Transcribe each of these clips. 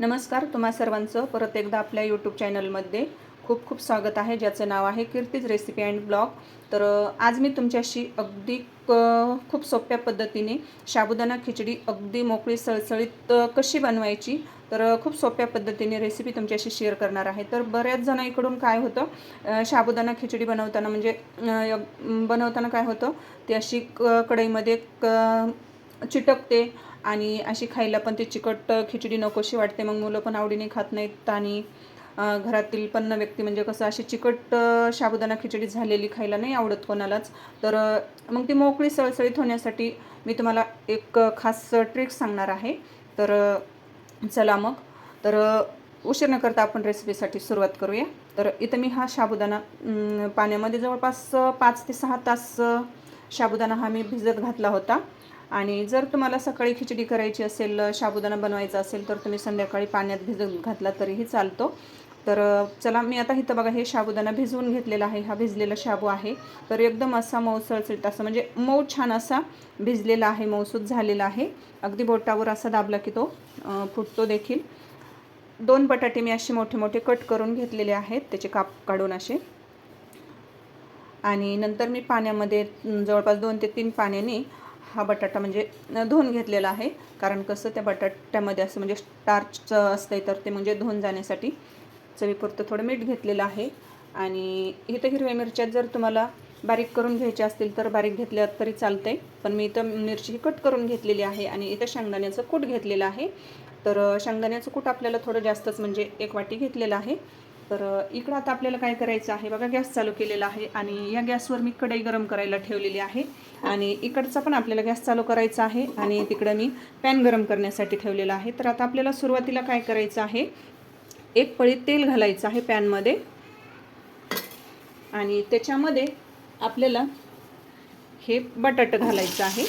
नमस्कार तुम्हा सर्वांचं परत एकदा आपल्या यूट्यूब चॅनलमध्ये खूप खूप स्वागत आहे ज्याचं नाव आहे कीर्तीज रेसिपी अँड ब्लॉग तर आज मी तुमच्याशी अगदी क- खूप सोप्या पद्धतीने साबुदाणा खिचडी अगदी मोकळी सळसळीत कशी बनवायची तर खूप सोप्या पद्धतीने रेसिपी तुमच्याशी शेअर करणार आहे. तर बऱ्याच जणांकडून काय होतं अ, साबुदाणा खिचडी बनवताना म्हणजे बनवताना काय होतं ती अशी क कढईमध्ये क चिटकते आणि अशी खायला पण ती चिकट खिचडी नकोशी वाटते. मग मुलं पण आवडीने खात नाहीत आणि घरातील पन्न व्यक्ती म्हणजे कसं अशी चिकट साबुदाणा खिचडी झालेली खायला नाही आवडत कोणालाच. तर मग ती मोकळी सळसळीत होण्यासाठी मी तुम्हाला एक खास ट्रिक सांगणार आहे. तर चला मग. तर उशीर न करता आपण रेसिपीसाठी सुरुवात करूया. तर इथं मी हा साबुदाणा पाण्यामध्ये जवळपास पाच ते सहा तास साबुदाणा हा मी भिजत घातला होता. आणि जर तुम्हाला सकाळी खिचडी करायची असेल अ, साबुदाणा बनवायचा असेल तर तुम्ही संध्याकाळी पाण्यात भिजत घातला तरीही चालतो. तर चला मी आता इथं बघा हे साबुदाणा भिजवून घेतलेला आहे. हा भिजलेला शाबू आहे. तर एकदम असा मऊ सळसळीत असा म्हणजे मऊ छान असा भिजलेला आहे मऊसूत झालेला आहे. अगदी बोटावर असा दाबला की तो फुटतो देखील. दोन बटाटे मी असे मोठे मोठे कट करून घेतलेले आहेत. त्याचे काप काढून असे. आणि नंतर मी पाण्यामध्ये जवळपास दोन ते तीन पाण्याने हा बटाटा म्हणजे धुवून घेतलेला आहे. कारण कसं त्या बटाट्यामध्ये असं म्हणजे स्टार्चचं असतंय तर ते म्हणजे धुवून जाण्यासाठी चवीपुरतं थोडं मीठ घेतलेलं आहे. आणि इथं हिरव्या मिरच्या जर तुम्हाला बारीक करून घ्यायच्या असतील तर बारीक घेतल्या तरी चालतंय. पण मी इथं मिरची ही कट करून घेतलेली आहे आणि इथं शेंगदाण्याचं कूट घेतलेलं आहे. तर शेंगदाण्याचं कूट आपल्याला थोडं जास्तच म्हणजे एक वाटी घेतलेलं आहे. तर इकडं आता आपल्याला काय करायचं आहे? बघा गॅस चालू केलेला आहे आणि या गॅसवर मी कढई गरम करायला ठेवलेली आहे. आणि इकडचा पण आपल्याला गॅस चालू करायचा आहे आणि तिकडं मी पॅन गरम करण्यासाठी ठेवलेला आहे. तर आता आपल्याला सुरुवातीला काय करायचं आहे? एक पळी तेल घालायचं आहे पॅनमध्ये. आणि त्याच्यामध्ये आपल्याला हे बटाटं घालायचं आहे.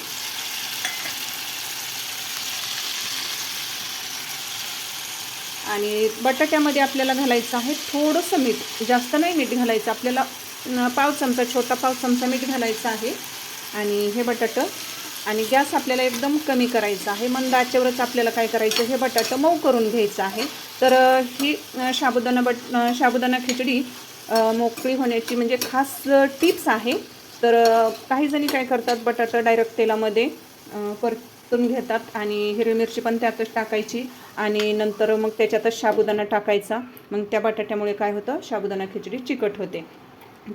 आणि बटाट्यामध्ये आपल्याला घालायचं आहे थोडंसं मीठ. जास्त नाही मीठ घालायचं. आपल्याला पाव चमचा छोटा पाव चमचा मीठ घालायचं आहे. आणि हे बटाटं. आणि गॅस आपल्याला एकदम कमी करायचा आहे. मंद आचेवरच आपल्याला काय करायचं हे बटाटं मऊ करून घ्यायचं आहे. तर ही साबुदाणा बट साबुदाणा खिचडी मोकळी होण्याची म्हणजे खास टिप्स आहे. तर काही जणी काय करतात? बटाटा डायरेक्ट तेलामध्ये परतून घेतात. आणि हिरवी मिरची पण त्यातच टाकायची. आणि नंतर मग त्याच्यातच साबुदाणा टाकायचा. मग त्या बटाट्यामुळे काय होतं? साबुदाणा खिचडी चिकट होते.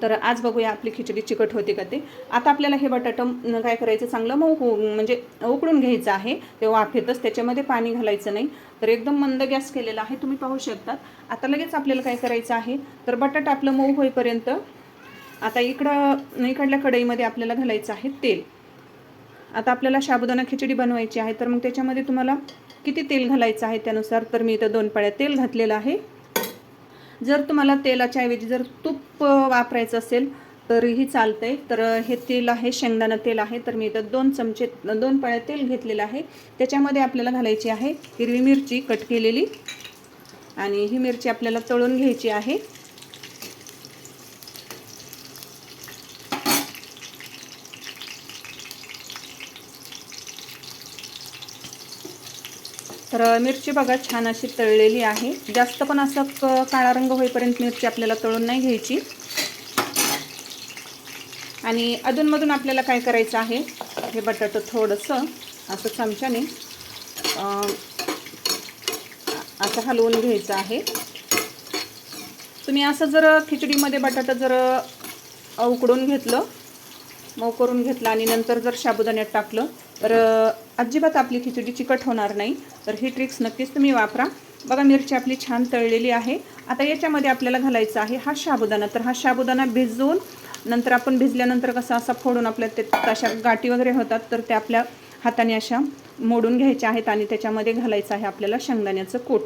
तर आज बघूया आपली खिचडी चिकट होते का ते. आता आपल्याला हे बटाटं काय करायचं? चांगलं मऊ म्हणजे उकडून घ्यायचं आहे. ते वाफेतच त्याच्यामध्ये पाणी घालायचं नाही. तर एकदम मंद गॅस केलेला आहे. तुम्ही पाहू शकतात. आता लगेच आपल्याला काय करायचं आहे? तर बटाटा आपलं मऊ होईपर्यंत आता इकडं इकडल्या कढईमध्ये आपल्याला घालायचं आहे तेल. आता आपल्याला साबुदाणा खिचडी बनवायची आहे. तर मग त्याच्यामध्ये तुम्हाला किती तेल घालायचं आहे त्यानुसार तर मी इथं दोन पाळ्या तेल घातलेलं आहे. जर तुम्हाला तेलाच्या ऐवजी जर तूप वापरायचं असेल तरीही चालतंय. तर हे तेल आहे शेंगदाणा तेल आहे. तर मी इथं दोन चमचे दोन पाळ्या तेल घेतलेलं आहे. त्याच्यामध्ये आपल्याला घालायची आहे हिरवी मिरची कट केलेली आणि ही मिरची आपल्याला तळून घ्यायची आहे. तर मिरची बघा छान अशी तळलेली आहे. जास्त पण असं क- काळा रंग होईपर्यंत मिरची आपल्याला तळून नाही घ्यायची. आणि अधूनमधून आपल्याला काय करायचं आहे? हे बटाटं थोडंसं असं चमच्याने असं हलवून घ्यायचं आहे. तुम्ही असं जर खिचडीमध्ये बटाटा जर उकडून घेतलं मऊ करून घेतलं आणि नंतर जर साबुदाण्यात टाकलं तर अजिबात आपली खिचडी चिकट होणार नाही. तर ही ट्रिक्स नक्कीच तुम्ही वापरा. बघा मिरची आपली छान तळलेली आहे. आता याच्यामध्ये आपल्याला घालायचा आहे हा साबुदाणा तर हा शाबुदाणा भिजवून नंतर आपण भिजल्यानंतर कसा असा फोडून आपल्या ते अशा गाठी वगैरे होतात तर त्या आपल्या हाताने अशा मोडून घ्यायच्या आहेत आणि त्याच्यामध्ये घालायचं आहे आपल्याला शेंगदाण्याचं कूट.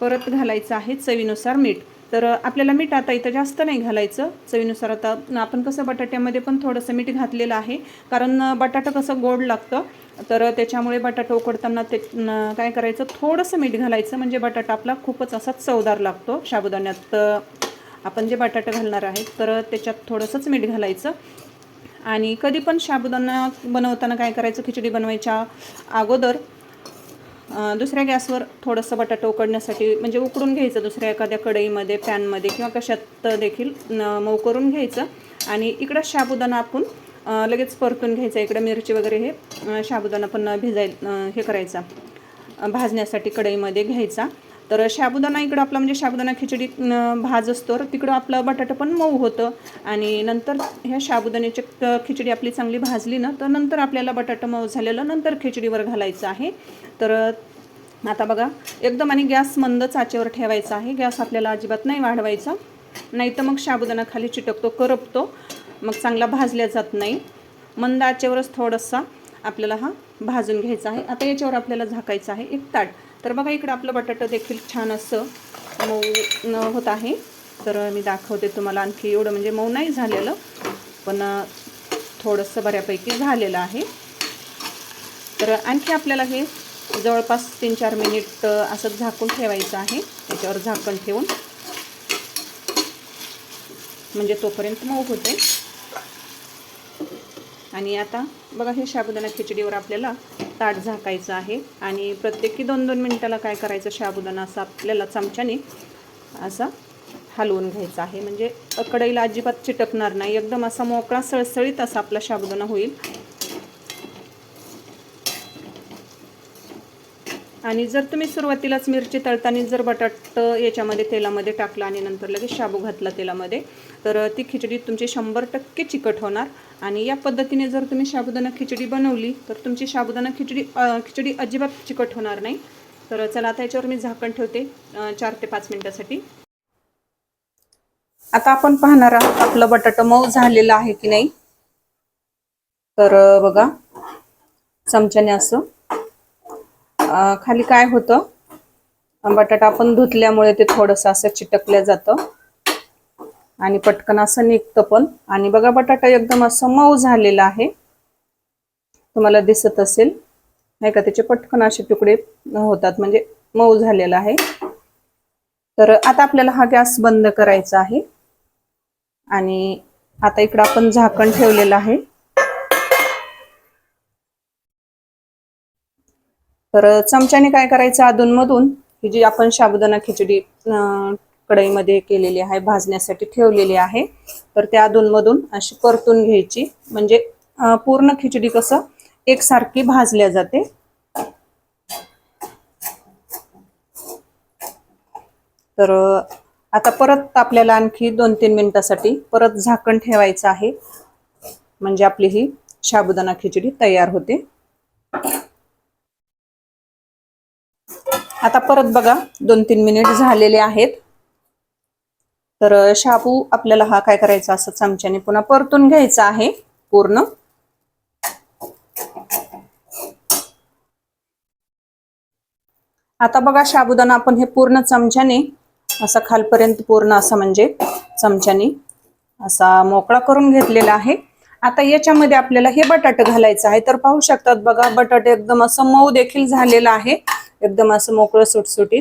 परत घालायचं आहे चवीनुसार मीठ. तर आपल्याला मीठ आता इथं जास्त नाही घालायचं. चवीनुसार आता आपण कसं बटाट्यामध्ये पण थोडंसं मीठ घातलेलं आहे. कारण बटाटा कसं गोड लागतं. तर त्याच्यामुळे बटाटा उकडताना ते काय करायचं? थोडंसं मीठ घालायचं. म्हणजे बटाटा आपला खूपच असा चवदार लागतो साबुदाण्यात. आपण जे बटाटा घालणार आहे तर त्याच्यात थोडंसंच मीठ घालायचं. आणि कधी पण साबुदाणा बनवताना काय करायचं? खिचडी बनवायच्या अगोदर दुसऱ्या गॅसवर थोडंसं बटाटा उकडण्यासाठी म्हणजे उकडून घ्यायचं दुसऱ्या एखाद्या कढईमध्ये पॅनमध्ये किंवा कशात देखील न- मऊ करून घ्यायचं. आणि इकडं शाबुदाना आपण लगेच परतून घ्यायचा. इकडं मिरची वगैरे हे शाबुदाना पण भिजाय हे करायचा. भाजण्यासाठी कढईमध्ये घ्यायचा. तर शाबुदाणा इकडं आपला म्हणजे शाबुदाणा खिचडी भाज असतो. तर तिकडं आपलं बटाटा पण मऊ होतं. आणि नंतर ह्या शाबुदाण्याची खिचडी आपली चांगली भाजली ना तर नंतर आपल्याला बटाटा मऊ झालेलं नंतर खिचडीवर घालायचं आहे. तर आता बघा एकदम आणि गॅस मंद चाचेवर ठेवायचा आहे. गॅस आपल्याला अजिबात नाही वाढवायचा. नाही तर मग शाबुदाणा खाली चिटकतो करपतो. मग चांगला भाजल्या जात नाही. मंद आचेवरच थोडासा आपल्याला हा भाजून घ्यायचा आहे. आता याच्यावर आपल्याला झाकायचं आहे एक ताट. तर बघा इकडं आपलं बटाटं देखील छान असं मऊ होत आहे. तर मी दाखवते तुम्हाला आणखी एवढं. म्हणजे मऊ नाही झालेलं पण थोडंसं बऱ्यापैकी झालेलं आहे. तर आणखी आपल्याला हे जवळपास तीन चार मिनिट असं झाकून ठेवायचं आहे. त्याच्यावर झाकण ठेवून. म्हणजे तोपर्यंत मऊ होते आणि आता बघा हे साबुदाणा खिचडीवर आपल्याला ताट झाकायचं आहे. आणि प्रत्येकी दोन दोन मिनटाला काय करायचं? साबुदाणा असं आपल्याला चमच्याने असा हलवून घ्यायचा आहे. म्हणजे कढईला अजिबात चिटकणार नाही. एकदम असा मोकळा सळसळीत असा आपला साबुदाणा होईल. आणि जर तुम्ही सुरुवातीलाच मिरची तळताना जर बटाट याच्यामध्ये तेलामध्ये टाकला आणि नंतर लगेच शाबू घातला तेलामध्ये तर ती खिचडी तुमची शंभर टक्के चिकट होणार. आणि या पद्धतीने जर तुम्ही साबुदाणा खिचडी बनवली तर तुमची साबुदाणा खिचडी खिचडी अजिबात चिकट होणार नाही. तर चला आता याच्यावर मी झाकण ठेवते चार ते पाच मिनटासाठी. आता आपण पाहणार आहोत आपलं बटाटा मऊ झालेलं आहे की नाही. तर बघा चमच्याने असं खाली काय होतं? बटाटा आपण धुतल्यामुळे ते थोडंसं असं चिटकलं जातं. आणि पटकन असं निघतं पण. आणि बघा बटाटा एकदम असं मऊ झालेला आहे. तुम्हाला दिसत असेल. नाही का? त्याचे पटकन असे तुकडे होतात. म्हणजे मऊ झालेला आहे. तर आता आपल्याला हा गॅस बंद करायचा आहे. आणि आता इकडं आपण झाकण ठेवलेलं आहे. तर चमच्याने काय करायचं? अधूनमधून ही जी आपण साबुदाणा खिचडी कढईमध्ये केलेली आहे भाजण्यासाठी ठेवलेली आहे तर त्या अधूनमधून अशी परतून घ्यायची. म्हणजे पूर्ण खिचडी कसं? एकसारखी भाजल्या जाते. तर आता परत आपल्याला आणखी दोन तीन मिनिटासाठी परत झाकण ठेवायचं आहे. म्हणजे आपली ही साबुदाणा खिचडी तयार होते. आता परत बघा दोन तीन मिनिट झालेले आहेत. तर शाबू आपल्याला हा काय करायचा असं चमच्याने पुन्हा परतून घ्यायचा आहे पूर्ण. आता बघा शाबुदाना आपण हे पूर्ण चमच्याने असा खालपर्यंत पूर्ण असा म्हणजे चमच्याने असा मोकळा करून घेतलेला आहे. आता याच्यामध्ये आपल्याला हे बटाटे घालायचं आहे. तर पाहू शकतात बघा बटाटे एकदम असं मऊ देखील झालेलं आहे. एकदम असं मोकळं सुटसुटीत.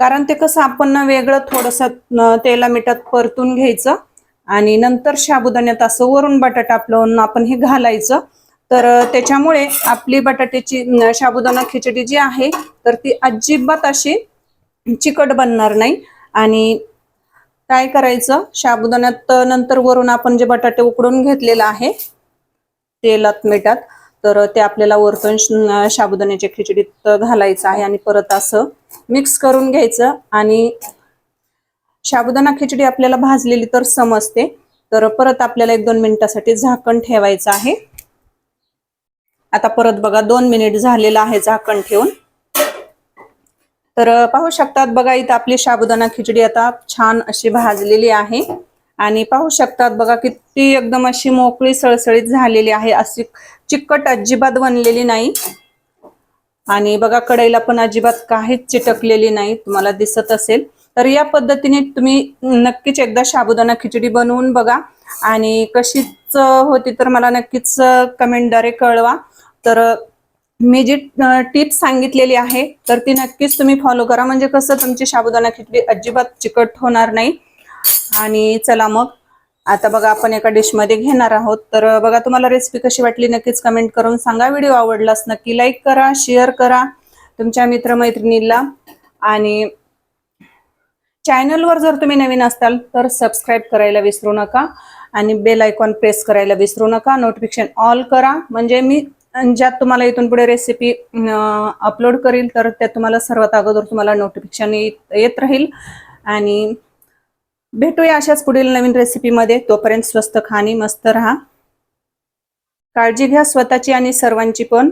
कारण ते कसं आपण ना वेगळं थोडंसं तेला मिठात परतून घ्यायचं आणि नंतर साबुदाण्यात असं वरून बटाटा आपलं आपण हे घालायचं. तर त्याच्यामुळे आपली बटाट्याची शाबुदाना साबुदाणा खिचडी जी आहे तर ती अजिबात अशी चिकट बनणार नाही. आणि काय करायचं साबुदाण्यात नंतर वरून आपण जे बटाटे उकडून घेतलेलं आहे तेलात मिठात तर ते आपल्याला वरतून साबुदाण्याच्या खिचडीत घालायचं आहे आणि परत असं मिक्स करून घ्यायचं. आणि साबुदाणा खिचडी आपल्याला भाजलेली तर समजते तर परत आपल्याला एक दोन मिनिटासाठी झाकण ठेवायचं आहे. आता परत बघा दोन मिनिट झालेलं आहे झाकण ठेवून. तर पाहू शकतात बघा इथं आपली साबुदाणा खिचडी आता छान अशी भाजलेली आहे. आणि पाहू शकतात बघा किती एकदम अशी मोकळी सळसळीत झालेली आहे. अशी चिकट अजिबात बनलेली नाही. आणि बघा कढईला पण अजिबात काहीच चिटकलेली नाही तुम्हाला दिसत असेल. तर या पद्धतीने तुम्ही नक्कीच एकदा साबुदाणा खिचडी बनवून बघा. आणि कशीच होती तर मला नक्कीच कमेंटद्वारे कळवा. तर मी जी टिप्स सांगितलेली आहे तर ती नक्कीच तुम्ही फॉलो करा. म्हणजे कसं तुमची साबुदाणा खिचडी अजिबात चिकट होणार नाही. आणि चला मग. आता बघा आपण एका डिशमध्ये घेणार आहोत. तर बघा तुम्हाला रेसिपी कशी वाटली नक्कीच कमेंट करून सांगा. व्हिडिओ आवडलास नक्की लाईक करा शेअर करा तुमच्या मित्रमैत्रिणींना आणि चॅनलवर जर तुम्ही नवीन असाल तर सबस्क्राईब करायला विसरू नका. आणि बेल आयकॉन प्रेस करायला विसरू नका. नोटिफिकेशन ऑल करा. म्हणजे मी ज्यात तुम्हाला इथून पुढे रेसिपी अपलोड करील तर त्यात तुम्हाला सर्वात अगोदर तुम्हाला नोटिफिकेशन येत राहील. आणि भेटूया अशाच पुढील नवीन रेसिपीमध्ये तोपर्यंत स्वस्त खाणी मस्त राहा. काळजी घ्या स्वतःची आणि सर्वांची पण.